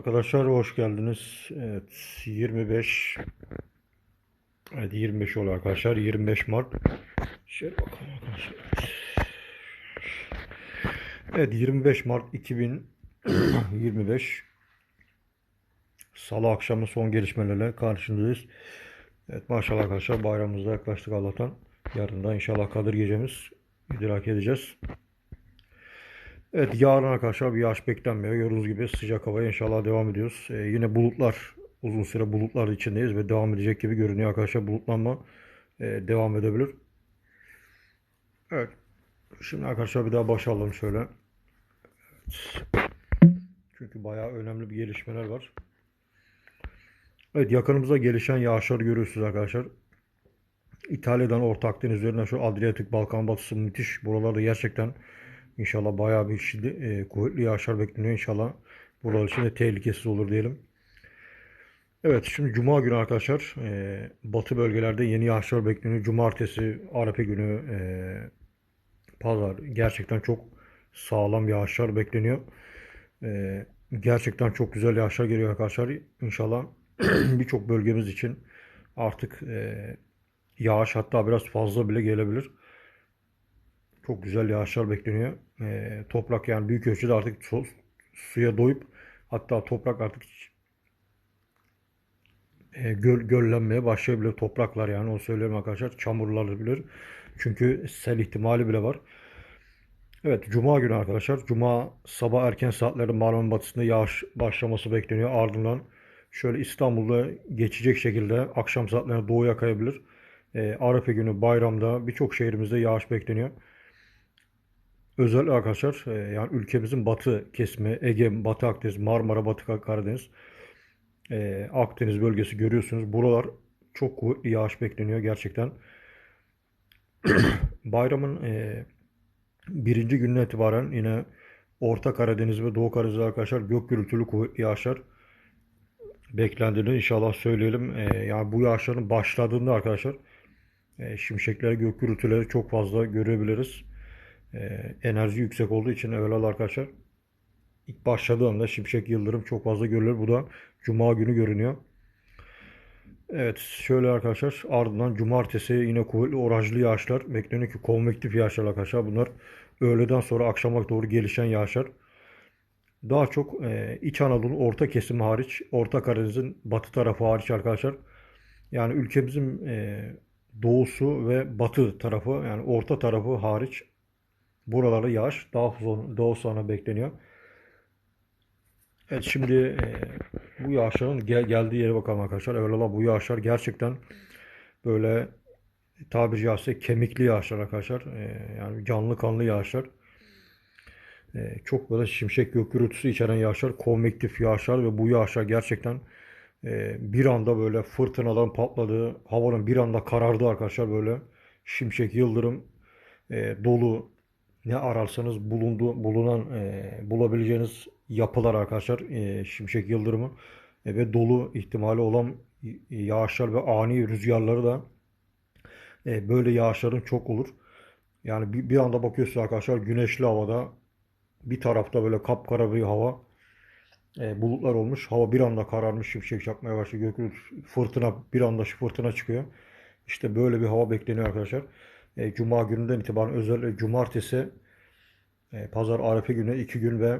Arkadaşlar hoş geldiniz. Evet 25 Evet 25 oluyor arkadaşlar. 25 Mart. Şöyle bakalım arkadaşlar. Evet 25 Mart 2025 Salı akşamı son gelişmelerle karşınızdayız. Evet maşallah arkadaşlar bayramımıza yaklaştık Allah'tan. Yarın da inşallah Kadir gecemiz idrak edeceğiz. Evet yarın arkadaşlar bir yağış beklenmiyor. Gördüğünüz gibi sıcak havaya inşallah devam ediyoruz. Ee, yine bulutlar uzun süre bulutlar içindeyiz ve devam edecek gibi görünüyor arkadaşlar. Bulutlanma e, devam edebilir. Evet. Şimdi arkadaşlar bir daha başlayalım şöyle. Evet. Çünkü bayağı önemli bir gelişmeler var. Evet yakınımızda gelişen yağışlar görüyorsunuz arkadaşlar. İtalya'dan Orta Akdeniz üzerinden şu Adriyatik Balkan batısı müthiş. Buralarda gerçekten İnşallah bayağı bir şiddet, e, kuvvetli yağışlar bekleniyor. İnşallah buralar için de tehlikesiz olur diyelim. Evet şimdi Cuma günü arkadaşlar e, batı bölgelerde yeni yağışlar bekleniyor. Cumartesi, Arefe günü, e, pazar gerçekten çok sağlam yağışlar bekleniyor. E, gerçekten çok güzel yağışlar geliyor arkadaşlar. İnşallah birçok bölgemiz için artık e, yağış hatta biraz fazla bile gelebilir. Çok güzel yağışlar bekleniyor. E, toprak yani büyük ölçüde artık su, suya doyup hatta toprak artık e, göl, göllenmeye başlayabilir topraklar yani onu söylüyorum arkadaşlar çamurlanabilir. Çünkü sel ihtimali bile var. Evet Cuma günü arkadaşlar. Cuma sabah erken saatlerde Marmara Batısı'nda yağış başlaması bekleniyor. Ardından şöyle İstanbul'da geçecek şekilde akşam saatlerine doğuya kayabilir. E, Arefe günü bayramda birçok şehrimizde yağış bekleniyor. Özellikle arkadaşlar e, yani ülkemizin batı kesimi Ege, Batı Akdeniz, Marmara, Batı Karadeniz, e, Akdeniz bölgesi görüyorsunuz. Buralar çok kuvvetli yağış bekleniyor gerçekten. Bayramın e, birinci gününe itibaren yine Orta Karadeniz ve Doğu Karadeniz arkadaşlar gök gürültülü kuvvetli yağışlar beklendiğini inşallah söyleyelim. Yani bu yağışların başladığında arkadaşlar şimşekler, gök gürültüleri çok fazla görebiliriz e, enerji yüksek olduğu için evvela arkadaşlar ilk başladığında şimşek yıldırım çok fazla görülür. Bu da cuma günü görünüyor. Evet şöyle arkadaşlar ardından cumartesi yine kuvvetli orajlı yağışlar bekleniyor ki konvektif yağışlar arkadaşlar bunlar öğleden sonra akşama doğru gelişen yağışlar. Daha çok e, İç Anadolu orta kesimi hariç Orta Karadeniz'in batı tarafı hariç arkadaşlar yani ülkemizin e, doğusu ve batı tarafı yani orta tarafı hariç Buralarda yağış daha, daha sonra bekleniyor. Evet şimdi e, bu yağışların gel, geldiği yere bakalım arkadaşlar. Evvela bu yağışlar gerçekten böyle tabiri caizse kemikli yağışlar arkadaşlar. E, yani canlı kanlı yağışlar. E, çok böyle şimşek gök gürültüsü içeren yağışlar, konvektif yağışlar ve bu yağışlar gerçekten e, bir anda böyle fırtınadan patladı, havanın bir anda karardı arkadaşlar böyle şimşek, yıldırım, e, dolu, ne ararsanız bulundu bulunan e, bulabileceğiniz yapılar arkadaşlar e, şimşek yıldırımı e, ve dolu ihtimali olan yağışlar ve ani rüzgarları da e, böyle yağışların çok olur. Yani bir, bir anda bakıyorsunuz arkadaşlar güneşli havada bir tarafta böyle kapkara bir hava e, bulutlar olmuş. Hava bir anda kararmış şimşek çakmaya başlıyor. Gökyüzü fırtına bir anda fırtına çıkıyor. İşte böyle bir hava bekleniyor arkadaşlar. E, Cuma gününden itibaren özellikle cumartesi, e, pazar arefe günü iki gün ve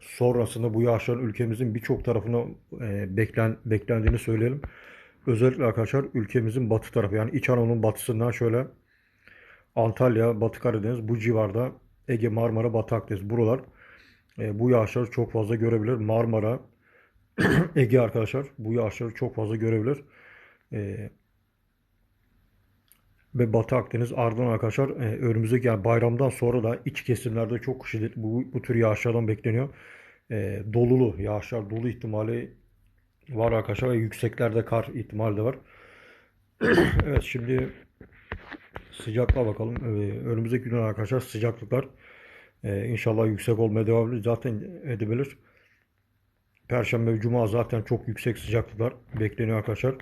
sonrasında bu yağışların ülkemizin birçok tarafına e, beklen, beklendiğini söyleyelim. Özellikle arkadaşlar ülkemizin batı tarafı yani İç Anadolu'nun batısından şöyle Antalya, Batı Karadeniz bu civarda Ege, Marmara, Batı Akdeniz buralar e, bu yağışları çok fazla görebilir. Marmara, Ege arkadaşlar bu yağışları çok fazla görebilir. E, ve Batı Akdeniz ardından arkadaşlar e, önümüzdeki yani bayramdan sonra da iç kesimlerde çok şiddetli bu, bu tür yağışlardan bekleniyor. E, dolulu yağışlar dolu ihtimali var arkadaşlar ve yükseklerde kar ihtimali de var. evet şimdi sıcaklığa bakalım. E, önümüzdeki gün arkadaşlar sıcaklıklar e, inşallah yüksek olmaya devam ediyor. Zaten edebilir. Perşembe ve Cuma zaten çok yüksek sıcaklıklar bekleniyor arkadaşlar.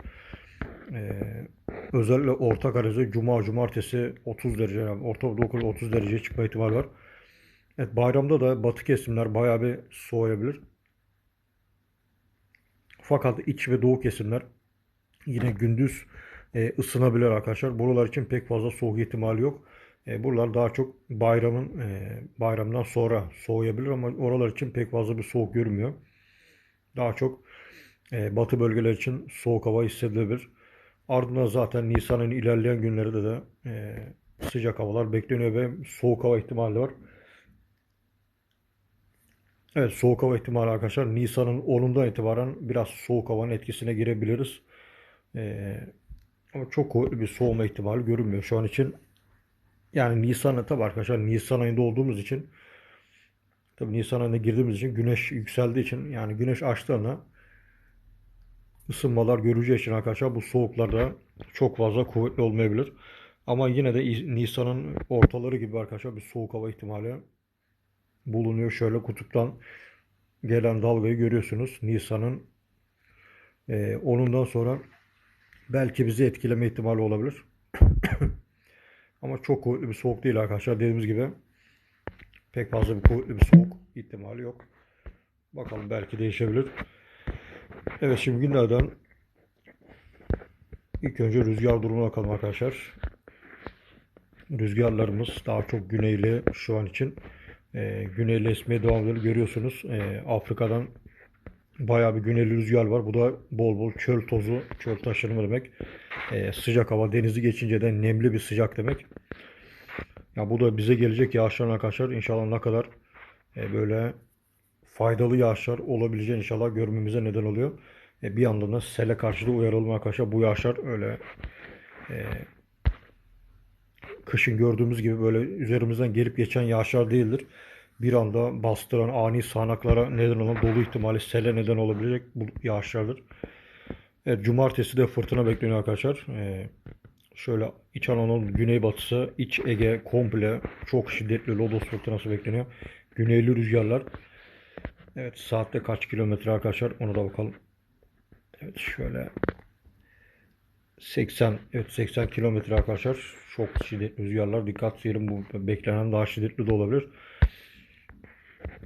Ee, özellikle Orta Karadeniz'de Cuma, Cumartesi 30 derece, yani Orta Doğu 30 derece çıkma ihtimali var. Evet bayramda da batı kesimler bayağı bir soğuyabilir. Fakat iç ve doğu kesimler yine gündüz e, ısınabilir arkadaşlar. Buralar için pek fazla soğuk ihtimali yok. E, buralar daha çok bayramın e, bayramdan sonra soğuyabilir ama oralar için pek fazla bir soğuk görünmüyor. Daha çok e, batı bölgeler için soğuk hava hissedilebilir. Ardından zaten Nisan'ın ilerleyen günlerinde de e, sıcak havalar bekleniyor ve soğuk hava ihtimali var. Evet soğuk hava ihtimali arkadaşlar Nisan'ın 10'undan itibaren biraz soğuk havanın etkisine girebiliriz. E, ama çok kuvvetli bir soğuma ihtimali görünmüyor şu an için. Yani Nisan'da tabii arkadaşlar Nisan ayında olduğumuz için tabii Nisan ayına girdiğimiz için güneş yükseldiği için yani güneş açtığında ısınmalar göreceği için arkadaşlar bu soğuklarda çok fazla kuvvetli olmayabilir. Ama yine de Nisan'ın ortaları gibi arkadaşlar bir soğuk hava ihtimali bulunuyor. Şöyle kutuptan gelen dalgayı görüyorsunuz. Nisan'ın e, 10'undan sonra belki bizi etkileme ihtimali olabilir. Ama çok kuvvetli bir soğuk değil arkadaşlar. Dediğimiz gibi pek fazla bir kuvvetli bir soğuk ihtimali yok. Bakalım belki değişebilir. Evet şimdi günlerden ilk önce rüzgar durumuna bakalım arkadaşlar. Rüzgarlarımız daha çok güneyli şu an için. E, güneyli esmeye devam ediyor. Görüyorsunuz e, Afrika'dan bayağı bir güneyli rüzgar var. Bu da bol bol çöl tozu, çöl taşınımı demek. E, sıcak hava, denizi geçince de nemli bir sıcak demek. Ya bu da bize gelecek yağışlar arkadaşlar. İnşallah ne kadar e, böyle faydalı yağışlar olabileceğini inşallah görmemize neden oluyor. E, bir yandan da sele karşı da uyaralım arkadaşlar. Bu yağışlar öyle e, kışın gördüğümüz gibi böyle üzerimizden gelip geçen yağışlar değildir. Bir anda bastıran ani sağanaklara neden olan dolu ihtimali sele neden olabilecek bu yağışlardır. Evet, cumartesi de fırtına bekleniyor arkadaşlar. Ee, şöyle İç Anadolu güneybatısı, İç Ege komple çok şiddetli lodos fırtınası bekleniyor. Güneyli rüzgarlar. Evet saatte kaç kilometre arkadaşlar ona da bakalım. Evet şöyle 80 evet 80 kilometre arkadaşlar. Çok şiddetli rüzgarlar. Dikkat edelim bu beklenen daha şiddetli de olabilir.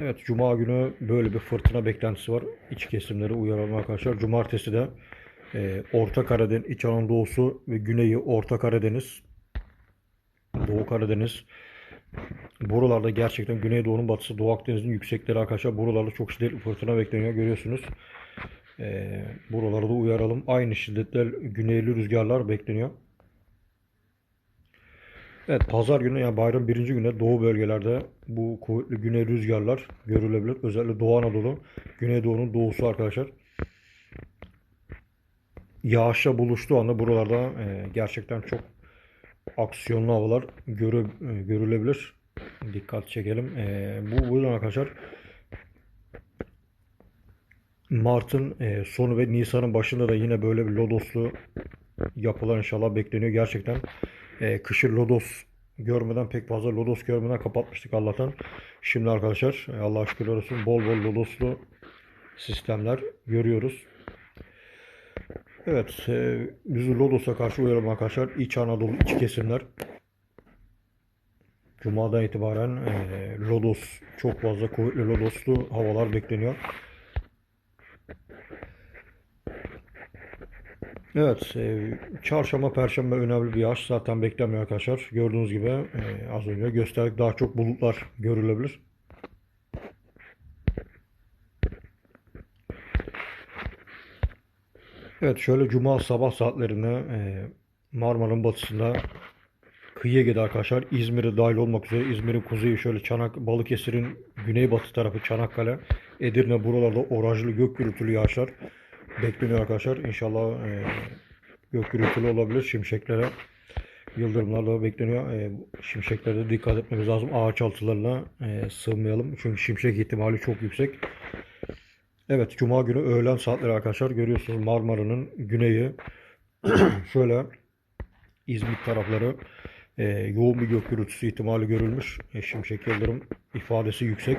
Evet Cuma günü böyle bir fırtına beklentisi var. İç kesimleri uyaralım arkadaşlar. Cumartesi de e, Orta Karadeniz, İç Anadolu'su ve Güneyi Orta Karadeniz, Doğu Karadeniz. Buralarda gerçekten Güneydoğu'nun batısı, Doğu Akdeniz'in yüksekleri arkadaşlar. Buralarda çok şiddetli fırtına bekleniyor. Görüyorsunuz. E, buralarda uyaralım. Aynı şiddetler güneyli rüzgarlar bekleniyor. Evet pazar günü yani bayram birinci günde doğu bölgelerde bu kuvvetli güney rüzgarlar görülebilir. Özellikle Doğu Anadolu, Güneydoğu'nun doğusu arkadaşlar. Yağışla buluştuğu anda buralarda e, gerçekten çok aksiyonlu havalar görü, e, görülebilir. Dikkat çekelim. E, bu buradan arkadaşlar Mart'ın e, sonu ve Nisan'ın başında da yine böyle bir lodoslu yapılar inşallah bekleniyor. Gerçekten e, kışı lodos görmeden pek fazla lodos görmeden kapatmıştık Allah'tan. Şimdi arkadaşlar e, Allah şükürler olsun bol bol lodoslu sistemler görüyoruz. Evet, e, bizi Lodos'a karşı uyaralım arkadaşlar. İç Anadolu iç kesimler. Cuma'dan itibaren e, Lodos çok fazla kuvvetli Lodoslu havalar bekleniyor. Evet, e, çarşamba, perşembe önemli bir yağış zaten beklemiyor arkadaşlar. Gördüğünüz gibi e, az önce gösterdik daha çok bulutlar görülebilir. Evet, şöyle cuma sabah saatlerinde e, Marmara'nın batısında kıyı Ege'de arkadaşlar İzmir'e dahil olmak üzere İzmir'in kuzeyi şöyle Çanak, Balıkesir'in güneybatı tarafı Çanakkale, Edirne buralarda orajlı gök gürültülü yağışlar bekleniyor arkadaşlar. İnşallah e, gök gürültülü olabilir. Şimşeklere, yıldırımlar da bekleniyor. E, şimşeklere de dikkat etmemiz lazım. Ağaç altılarına e, sığmayalım. Çünkü şimşek ihtimali çok yüksek. Evet, Cuma günü öğlen saatleri arkadaşlar görüyorsunuz Marmara'nın güneyi şöyle İzmit tarafları e, yoğun bir gök gürültüsü ihtimali görülmüş. E, şimşek yıldırım ifadesi yüksek.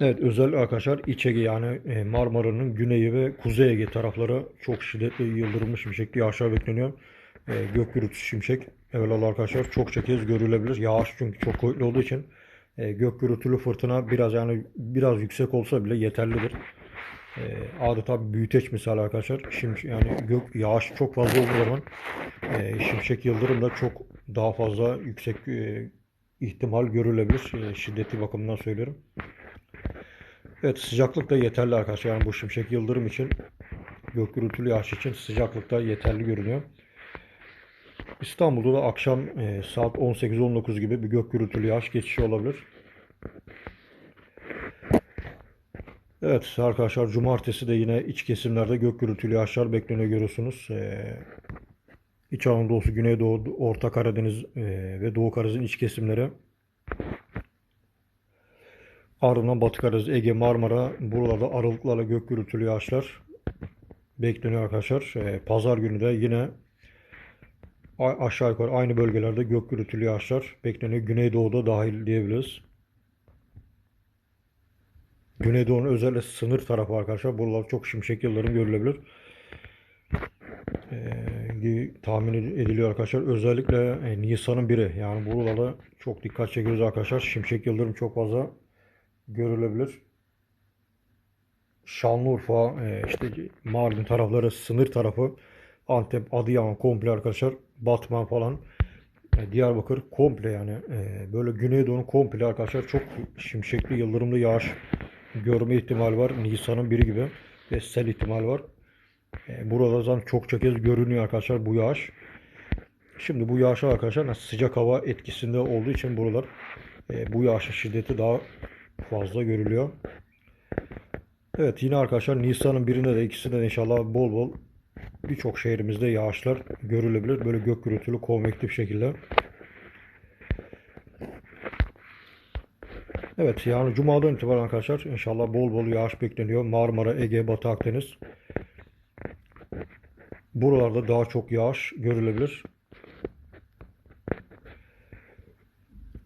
Evet özel arkadaşlar İç Ege yani e, Marmara'nın güneyi ve Kuzey Ege tarafları çok şiddetli yıldırımlı şimşekli yağışlar bekleniyor. E, gök gürültüsü şimşek. Evet arkadaşlar çok kez görülebilir. Yağış çünkü çok kuvvetli olduğu için E, gök gürültülü fırtına biraz yani biraz yüksek olsa bile yeterlidir. E, adeta büyüteç misali arkadaşlar. Şimdi yani gök yağış çok fazla olduğu zaman e, şimşek yıldırım da çok daha fazla yüksek e, ihtimal görülebilir. E, şiddeti bakımından söylüyorum. Evet sıcaklık da yeterli arkadaşlar. Yani bu şimşek yıldırım için gök gürültülü yağış için sıcaklık da yeterli görünüyor. İstanbul'da da akşam e, saat 18-19 gibi bir gök gürültülü yağış geçişi olabilir. Evet arkadaşlar cumartesi de yine iç kesimlerde gök gürültülü yağışlar bekleniyor görüyorsunuz. Ee, İç Anadolu'su, Güneydoğu, Orta Karadeniz e, ve Doğu Karadeniz'in iç kesimleri. Ardından Batı Karadeniz, Ege, Marmara buralarda aralıklarla gök gürültülü yağışlar bekleniyor arkadaşlar. Ee, Pazar günü de yine aşağı yukarı aynı bölgelerde gök gürültülü yağışlar bekleniyor. Güneydoğu'da dahil diyebiliriz. Güneydoğu'nun özellikle sınır tarafı arkadaşlar. Buralar çok şimşek yıldırım görülebilir. Ee, tahmin ediliyor arkadaşlar. Özellikle e, Nisan'ın biri. Yani buralarda çok dikkat çekiyoruz arkadaşlar. Şimşek yıldırım çok fazla görülebilir. Şanlıurfa, e, işte Mardin tarafları, sınır tarafı, Antep, Adıyaman komple arkadaşlar. Batman falan. E, Diyarbakır komple yani e, böyle Güneydoğu'nun komple arkadaşlar çok şimşekli yıldırımlı yağış görme ihtimali var. Nisan'ın biri gibi ve sel ihtimali var. E, burada zaten çokça kez görünüyor arkadaşlar bu yağış. Şimdi bu yağış arkadaşlar sıcak hava etkisinde olduğu için buralar e, bu yağışın şiddeti daha fazla görülüyor. Evet yine arkadaşlar Nisan'ın birinde de ikisinde de inşallah bol bol birçok şehrimizde yağışlar görülebilir. Böyle gök gürültülü konvektif şekilde. Evet yani Cuma'dan itibaren arkadaşlar inşallah bol bol yağış bekleniyor. Marmara, Ege, Batı Akdeniz. Buralarda daha çok yağış görülebilir.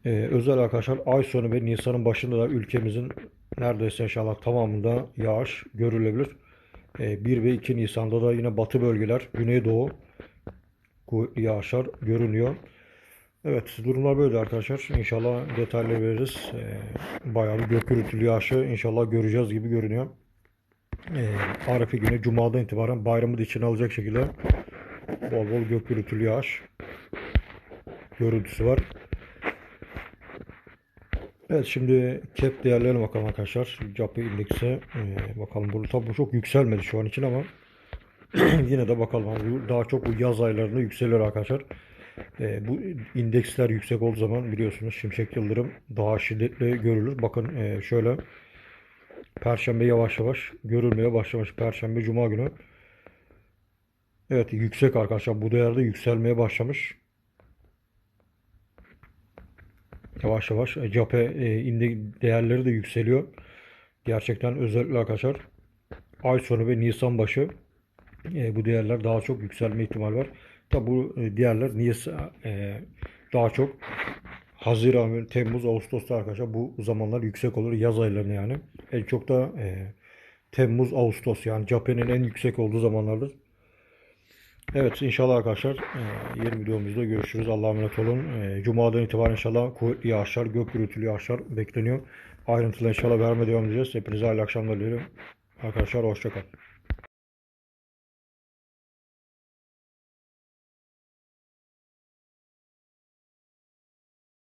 Ee, özel arkadaşlar ay sonu ve Nisan'ın başında da ülkemizin neredeyse inşallah tamamında yağış görülebilir. Ee, 1 ve 2 Nisan'da da yine batı bölgeler, Güneydoğu kuvvetli yağışlar görünüyor. Evet durumlar böyle arkadaşlar. İnşallah detaylı veririz. Ee, bayağı bir gök gürültülü yağışı inşallah göreceğiz gibi görünüyor. Ee, Arefe günü Cuma'dan itibaren bayramı da içine alacak şekilde bol bol gök gürültülü yağış görüntüsü var. Evet şimdi cap değerlerine bakalım arkadaşlar. Capı indeksi ee, bakalım burada tabi bu çok yükselmedi şu an için ama yine de bakalım. Yani daha çok bu yaz aylarında yükseliyor arkadaşlar. Ee, bu indeksler yüksek olduğu zaman biliyorsunuz şimşek yıldırım daha şiddetli görülür. Bakın e, şöyle Perşembe yavaş yavaş görülmeye başlamış. Perşembe Cuma günü. Evet yüksek arkadaşlar. Bu değerde yükselmeye başlamış. Yavaş yavaş. E, Cephe e, indi değerleri de yükseliyor. Gerçekten özellikle arkadaşlar ay sonu ve Nisan başı e, bu değerler daha çok yükselme ihtimal var. Tabi bu e, değerler Nisan e, daha çok Haziran, Temmuz, Ağustos'ta arkadaşlar bu zamanlar yüksek olur. Yaz aylarında yani. En çok da e, Temmuz, Ağustos yani Japonya'nın en yüksek olduğu zamanlardır. Evet inşallah arkadaşlar e, yeni videomuzda görüşürüz. Allah'a emanet olun. E, Cuma'dan itibaren inşallah kuvvetli yağışlar, gök gürültülü yağışlar bekleniyor. Ayrıntılı inşallah vermeye devam edeceğiz. Hepinize hayırlı akşamlar diliyorum. Arkadaşlar hoşçakalın.